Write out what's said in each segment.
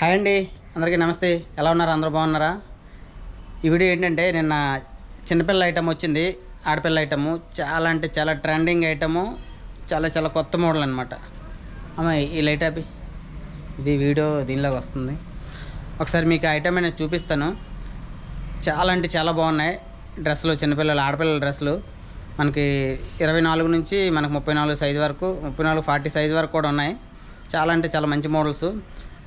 Hi అండి. అందరికీ నమస్తే. ఎలా ఉన్నారు? అందరూ బాగున్నారా? ఈ వీడియో ఏంటంటే నిన్న చిన్నపిల్ల ఐటమ్ వచ్చింది. ఆడపిల్ల ఐటము. చాలా అంటే చాలా ట్రెండింగ్ ఐటము. చాలా చాలా కొత్త మోడల్ అనమాట అమ్మ ఈ లైట్ అవి ఇది వీడియో దీనిలోకి వస్తుంది. ఒకసారి మీకు ఐటమ్ అనేది చూపిస్తాను. చాలా అంటే చాలా బాగున్నాయి. డ్రెస్సులు చిన్నపిల్లల ఆడపిల్లల డ్రెస్సులు. మనకి ఇరవై నాలుగు నుంచి మనకు ముప్పై నాలుగు సైజు వరకు ముప్పై నాలుగు ఫార్టీ సైజు వరకు కూడా ఉన్నాయి. చాలా అంటే చాలా మంచి మోడల్స్.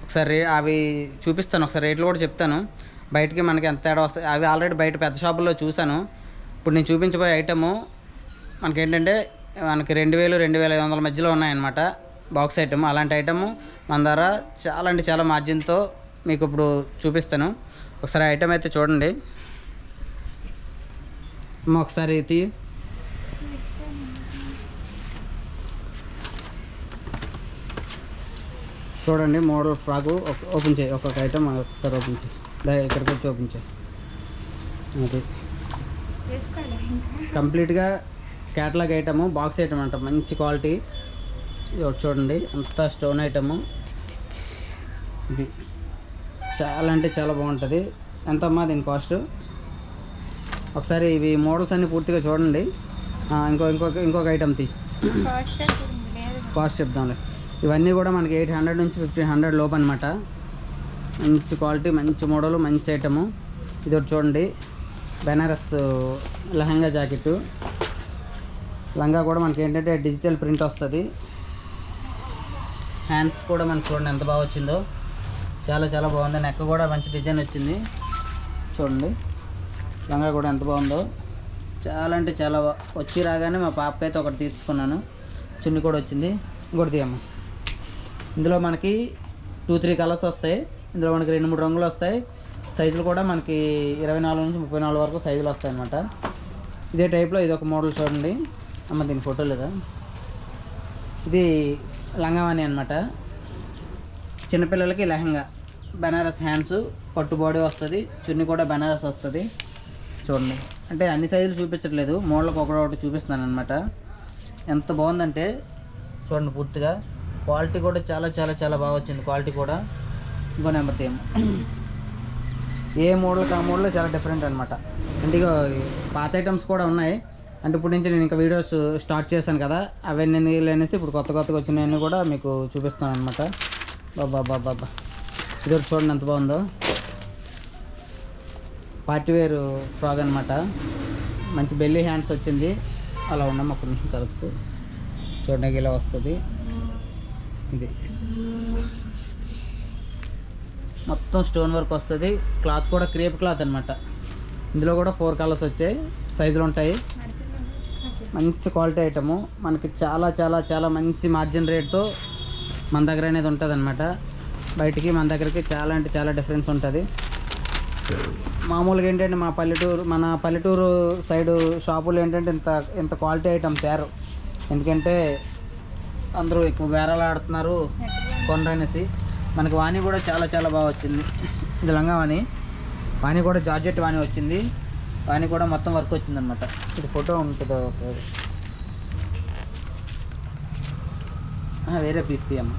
ఒకసారి రే- అవి చూపిస్తాను ఒకసారి రేట్లు కూడా చెప్తాను. బయటికి మనకి ఎంత తేడా వస్తాయి. అవి ఆల్రెడీ బయట పెద్ద షాపుల్లో చూశాను. ఇప్పుడు నేను చూపించబోయే ఐటము మనకి ఏంటంటే మనకి రెండు వేలు రెండు వేల ఐదు వందల మధ్యలో ఉన్నాయన్నమాట బాక్స్ ఐటమ్ అలాంటి ఐటమ్ మన ధర చాలా అంటే చాలా మార్జిన్తో మీకు ఇప్పుడు చూపిస్తాను. ఒకసారి ఐటమ్ అయితే చూడండి. ఒకసారి తీ చూడండి మోడల్ ఫ్రాక్ ఓపెన్ చేయి ఒక్కొక్క ఐటమ్ ఒకసారి ఓపెన్ చేయి. దా ఇక్కడికి వచ్చి ఓపెన్ చేయి. అది. కంప్లీట్గా క్యాటలాగ్ ఐటము బాక్స్ ఐటమ్ అంట మంచి క్వాలిటీ చూడండి అంతా స్టోన్ ఐటము ఇది. చాలా అంటే చాలా బాగుంటుంది. ఎంతమ్మా దీని కాస్ట్ ఒకసారి ఇవి మోడల్స్ అన్నీ పూర్తిగా చూడండి. ఇంకో ఇంకొక ఇంకొక ఐటమ్ తీ. కాస్ట్ చెప్దాంలే. ఇవన్నీ కూడా మనకి ఎయిట్ హండ్రెడ్ నుంచి ఫిఫ్టీన్ హండ్రెడ్ లోపు అనమాట మంచి క్వాలిటీ మంచి మోడల్ మంచి ఐటము ఇది ఒకటి చూడండి. బెనారస్ లెహంగా జాకెట్. లంగా కూడా మనకి ఏంటంటే డిజిటల్ ప్రింట్ వస్తుంది. హ్యాండ్స్ కూడా మనకి చూడండి ఎంత బాగా వచ్చిందో. చాలా చాలా బాగుంది. నెక్ కూడా మంచి డిజైన్ వచ్చింది. చూడండి. లంగా కూడా ఎంత బాగుందో. చాలా అంటే చాలా వచ్చి రాగానే మా పాపకైతే ఒకటి తీసుకున్నాను. చున్ని కూడా వచ్చింది. ఇంకోటి తీయమ్మ. ఇందులో మనకి టూ త్రీ కలర్స్ వస్తాయి. ఇందులో మనకి రెండు మూడు రంగులు వస్తాయి. సైజులు కూడా మనకి ఇరవై నాలుగు నుంచి ముప్పై నాలుగు వరకు సైజులు వస్తాయి అన్నమాట. ఇదే టైప్లో ఇది ఒక మోడల్ చూడండి. అమ్మ దీని ఫోటో లేదా? ఇది లంగావాణి అనమాట చిన్నపిల్లలకి లెహంగా బెనారస్ హ్యాండ్స్ పట్టు బాడీ వస్తుంది. చున్నీ కూడా బెనారస్ వస్తుంది. చూడండి. అంటే అన్ని సైజులు చూపించట్లేదు. మోడల్కి ఒకటి ఒకటి చూపిస్తున్నాను అనమాట ఎంత బాగుందంటే చూడండి పూర్తిగా. క్వాలిటీ కూడా చాలా చాలా చాలా బాగా వచ్చింది. క్వాలిటీ కూడా ఇంకో నెంబర్ తీయం ఏ మోడల్ ఆ మోడల్ చాలా డిఫరెంట్ అనమాట అంటే ఇక పాత ఐటమ్స్ కూడా ఉన్నాయి. అంటే ఇప్పుడు నుంచి నేను ఇంకా వీడియోస్ స్టార్ట్ చేశాను కదా అవన్నీ అనేసి ఇప్పుడు కొత్త కొత్తగా వచ్చినాయని కూడా మీకు చూపిస్తాను అనమాట బాబా బాబా బాబా ఇది చూడండి ఎంత బాగుందో. పార్టీ వేర్ ఫ్రాగ్ అనమాట మంచి బెల్లీ హ్యాండ్స్ వచ్చింది. అలా ఉన్నాం ఒక నిమిషం కలుపు. చూడడానికి ఇలా వస్తుంది. ఇది. మొత్తం స్టోన్ వర్క్ వస్తుంది. క్లాత్ కూడా క్రేప్ క్లాత్ అనమాట ఇందులో కూడా ఫోర్ కలర్స్ వచ్చాయి. సైజులు ఉంటాయి. మంచి క్వాలిటీ ఐటము. మనకి చాలా చాలా చాలా మంచి మార్జిన్ రేట్తో మన దగ్గర అనేది ఉంటుంది అనమాట బయటికి మన దగ్గరికి చాలా అంటే చాలా డిఫరెన్స్ ఉంటుంది. మామూలుగా ఏంటంటే మా పల్లెటూరు మన పల్లెటూరు సైడు షాపులు ఏంటంటే ఇంత ఇంత క్వాలిటీ ఐటమ్ తయారు ఎందుకంటే అందరూ ఎక్కువ బేరాలు ఆడుతున్నారు. కొనరనేసి మనకి వాణి కూడా చాలా చాలా బాగా వచ్చింది. ఇది లంగా వాణి. వాణి కూడా జార్జెట్ వాణి వచ్చింది. వాణి కూడా మొత్తం వర్క్ వచ్చింది అనమాట ఇది ఫోటో ఉంటుందో వేరే పీస్ తీయమ్మ.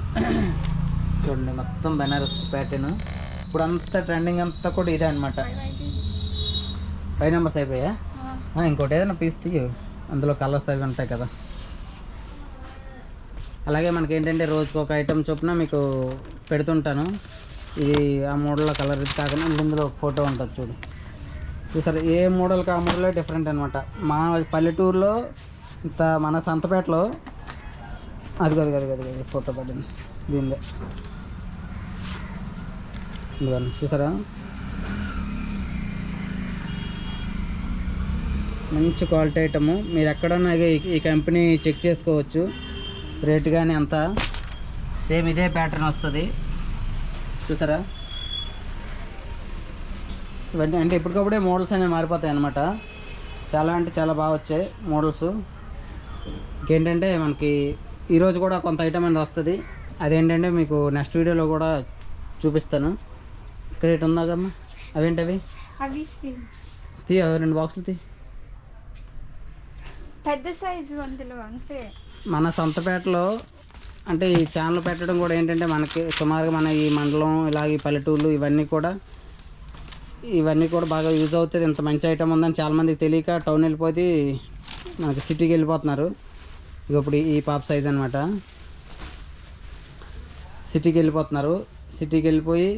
చూడండి మొత్తం బెనారస్ ప్యాటర్న్ ఇప్పుడు అంతా ట్రెండింగ్ అంతా కూడా ఇదే అనమాట ఫైవ్ నెంబర్స్ అయిపోయా ఇంకోటి ఏదైనా పీస్ తీయు. అందులో కలర్స్ అవి ఉంటాయి కదా. అలాగే మనకి ఏంటంటే రోజుకి ఒక ఐటెం చొప్పున మీకు పెడుతుంటాను. ఇది ఆ మోడల్లో కలర్ ఇది కాకుండా ఇందులో ఒక ఫోటో ఉంటుంది చూడు. చూసారు? ఏ మోడల్కి ఆ మోడలే డిఫరెంట్ అనమాట మా పల్లెటూరులో ఇంత మన సంతపేటలో అది కాదు కాదు కాదు కాదు ఫోటో పడింది. దీనిదే. ఇదిగోండి చూసారా? మంచి క్వాలిటీ ఐటము మీరు ఎక్కడన్నా ఈ కంపెనీ చెక్ చేసుకోవచ్చు. రేట్ కానీ అంతా సేమ్ ఇదే ప్యాటర్న్ వస్తుంది. చూసారా? ఇవన్నీ అంటే ఇప్పటికప్పుడే మోడల్స్ అనేవి మారిపోతాయి అన్నమాట. చాలా అంటే చాలా బాగా వచ్చాయి మోడల్స్ ఇంకేంటంటే మనకి ఈరోజు కూడా కొంత ఐటమ్ అనేది వస్తుంది. అదేంటంటే మీకు నెక్స్ట్ వీడియోలో కూడా చూపిస్తాను. క్రేట్ ఉందా కమ్మా అవేంటవి? అవి తీ రెండు బాక్సులు తీ పెద్ద సైజు అందులో అంతే మన సొంతపేటలో అంటే ఈ ఛానల్ పెట్టడం కూడా ఏంటంటే మనకి సుమారుగా మన ఈ మండలం ఇలాగే పల్లెటూళ్ళు ఇవన్నీ కూడా ఇవన్నీ కూడా బాగా యూజ్ అవుతుంది. ఇంత మంచి ఐటమ్ ఉందని చాలామందికి తెలియక టౌన్ వెళ్ళిపోతే మనకి సిటీకి వెళ్ళిపోతున్నారు. ఇక ఇప్పుడు ఈ పాప్ సైజ్ అనమాట సిటీకి వెళ్ళిపోతున్నారు. సిటీకి వెళ్ళిపోయి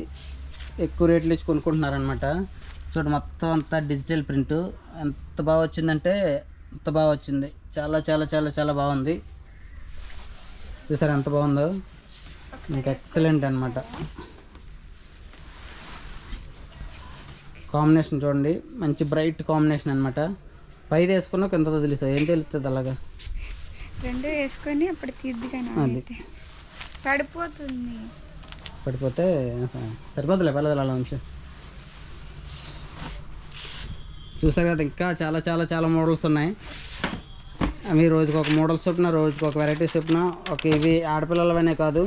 ఎక్కువ రేట్లు ఇచ్చి కొనుక్కుంటున్నారు అనమాట చూడు మొత్తం అంతా డిజిటల్ ప్రింట్. ఎంత బాగా వచ్చిందంటే ఎంత బాగా వచ్చింది. చాలా చాలా చాలా చాలా బాగుంది. చూసారు ఎంత బాగుందో? ఇంకా ఎక్సలెంట్ అనమాట కాంబినేషన్ చూడండి. మంచి బ్రైట్ కాంబినేషన్ అనమాట పైది వేసుకున్నా కింద తెలుసు ఏం తెలుస్తుంది అలాగా? రెండు వేసుకొని అప్పుడు తీద్ది అది. పడిపోతుంది. పడిపోతే సరిపోతులే పర్లేదు అలా ఉంచు. చూసారు కదా ఇంకా చాలా చాలా చాలా మోడల్స్ ఉన్నాయి. అవి రోజుకి ఒక మోడల్స్ చొప్పున రోజుకి ఒక వెరైటీ చొప్పున. ఒక ఇవి ఆడపిల్లలవనే కాదు.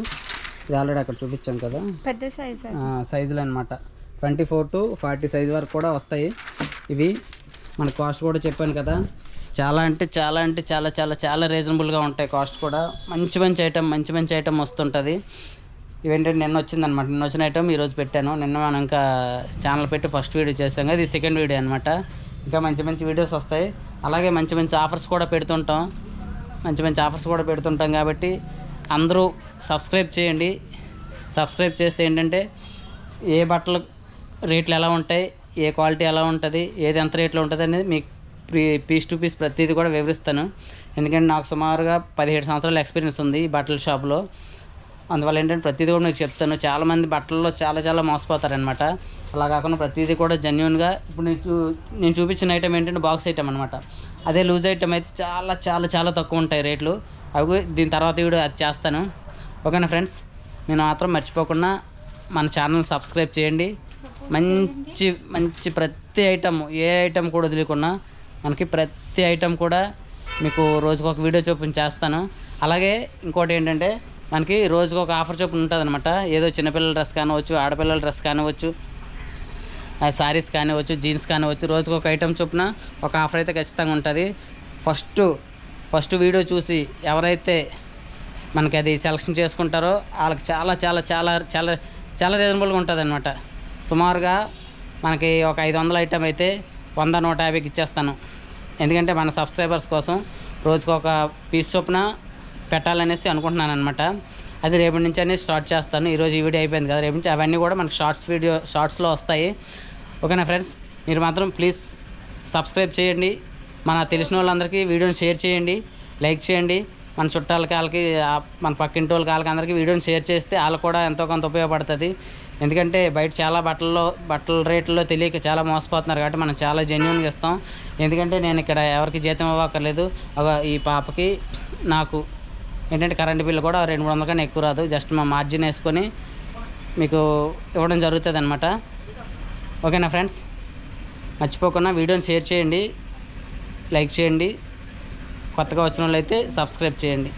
ఇది ఆల్రెడీ అక్కడ చూపించాం కదా. పెద్ద సైజ్ సైజులు అనమాట twenty four to forty size వరకు కూడా వస్తాయి. ఇవి మన కాస్ట్ కూడా చెప్పాను కదా. చాలా అంటే చాలా అంటే చాలా చాలా చాలా రీజనబుల్గా ఉంటాయి కాస్ట్ కూడా. మంచి మంచి ఐటమ్ మంచి మంచి ఐటమ్ వస్తుంటుంది. ఇవేంటంటే నిన్న వచ్చిందనమాట నిన్న వచ్చిన ఐటమ్ ఈరోజు పెట్టాను. నిన్న మనం ఇంకా ఛానల్ పెట్టి ఫస్ట్ వీడియో చేసాం కదా. ఇది సెకండ్ వీడియో అనమాట ఇంకా మంచి మంచి వీడియోస్ వస్తాయి. అలాగే మంచి మంచి ఆఫర్స్ కూడా పెడుతుంటాం. మంచి మంచి ఆఫర్స్ కూడా పెడుతుంటాం కాబట్టి అందరూ సబ్స్క్రైబ్ చేయండి. సబ్స్క్రైబ్ చేస్తే ఏంటంటే ఏ బట్టలు రేట్లు ఎలా ఉంటాయి ఏ క్వాలిటీ ఎలా ఉంటుంది ఏది ఎంత రేట్లో ఉంటుంది అనేది మీకు పీస్ టు పీస్ ప్రతిదీ కూడా వివరిస్తాను. ఎందుకంటే నాకు సుమారుగా పదిహేడు సంవత్సరాల ఎక్స్పీరియన్స్ ఉంది ఈ బట్టల షాప్లో అందువల్ల ఏంటంటే ప్రతిదీ కూడా మీకు చెప్తాను. చాలామంది బట్టల్లో చాలా చాలా మోసపోతారనమాట అలా కాకుండా ప్రతిదీ కూడా జెన్యున్గా ఇప్పుడు నేను చూ నేను చూపించిన ఐటమ్ ఏంటంటే బాక్స్ ఐటమ్ అనమాట అదే లూజ్ ఐటమ్ అయితే చాలా చాలా చాలా తక్కువ ఉంటాయి రేట్లు. అవి దీని తర్వాత కూడా అది చేస్తాను. ఓకేనా ఫ్రెండ్స్ నేను మాత్రం మర్చిపోకుండా మన ఛానల్ సబ్స్క్రైబ్ చేయండి. మంచి మంచి ప్రతి ఐటమ్ ఏ ఐటమ్ కూడా వదిలేకున్నా మనకి ప్రతి ఐటమ్ కూడా మీకు రోజుకొక వీడియో చొప్పున చేస్తాను అలాగే ఇంకోటి ఏంటంటే మనకి రోజుకి ఒక ఆఫర్ చొప్పున ఉంటుంది అనమాట ఏదో చిన్నపిల్లల డ్రెస్ కానివచ్చు ఆడపిల్లల డ్రెస్ కానివచ్చు శారీస్ కానివచ్చు జీన్స్ కానివచ్చు రోజుకి ఒక ఐటెం చొప్పున ఒక ఆఫర్ అయితే ఖచ్చితంగా ఉంటుంది. ఫస్ట్ ఫస్ట్ వీడియో చూసి ఎవరైతే మనకి అది సెలక్షన్ చేసుకుంటారో వాళ్ళకి చాలా చాలా చాలా చాలా చాలా రీజనబుల్గా ఉంటుంది అనమాట సుమారుగా మనకి ఒక ఐదు వందల ఐటమ్ అయితే వంద నూట యాభైకి ఇచ్చేస్తాను. ఎందుకంటే మన సబ్స్క్రైబర్స్ కోసం రోజుకొక ఒక పీస్ చొప్పున పెట్టాలనేసి అనుకుంటున్నాను అనమాట అది రేపటి నుంచి అనేది స్టార్ట్ చేస్తాను. ఈరోజు ఈ వీడియో అయిపోయింది కదా రేపు నుంచి అవన్నీ కూడా మనకి షార్ట్స్ వీడియో షార్ట్స్లో వస్తాయి. ఓకేనా ఫ్రెండ్స్? మీరు మాత్రం ప్లీజ్ సబ్స్క్రైబ్ చేయండి. మన తెలిసిన వాళ్ళందరికీ వీడియోని షేర్ చేయండి. లైక్ చేయండి. మన చుట్టాలకి వాళ్ళకి మన పక్కింటి వాళ్ళకి వాళ్ళకి అందరికీ వీడియోని షేర్ చేస్తే వాళ్ళు కూడా ఎంతో కొంత ఉపయోగపడుతుంది. ఎందుకంటే బయట చాలా బట్టల్లో బట్టల రేట్లలో తెలియక చాలా మోసపోతున్నారు కాబట్టి మనం చాలా జెన్యున్గా ఇస్తాం. ఎందుకంటే నేను ఇక్కడ ఎవరికి జీతం ఇవ్వక్కర్లేదు. ఒక ఈ పాపకి నాకు ఏంటంటే కరెంట్ బిల్లు కూడా రెండు మూడు వందల కన్నా ఎక్కువ రాదు. జస్ట్ మా మార్జిన్ వేసుకొని మీకు ఇవ్వడం జరుగుతుంది అనమాట ఓకేనా ఫ్రెండ్స్? మర్చిపోకుండా వీడియోని షేర్ చేయండి లైక్ చేయండి కొత్తగా వచ్చిన వాళ్ళు అయితే సబ్స్క్రైబ్ చేయండి.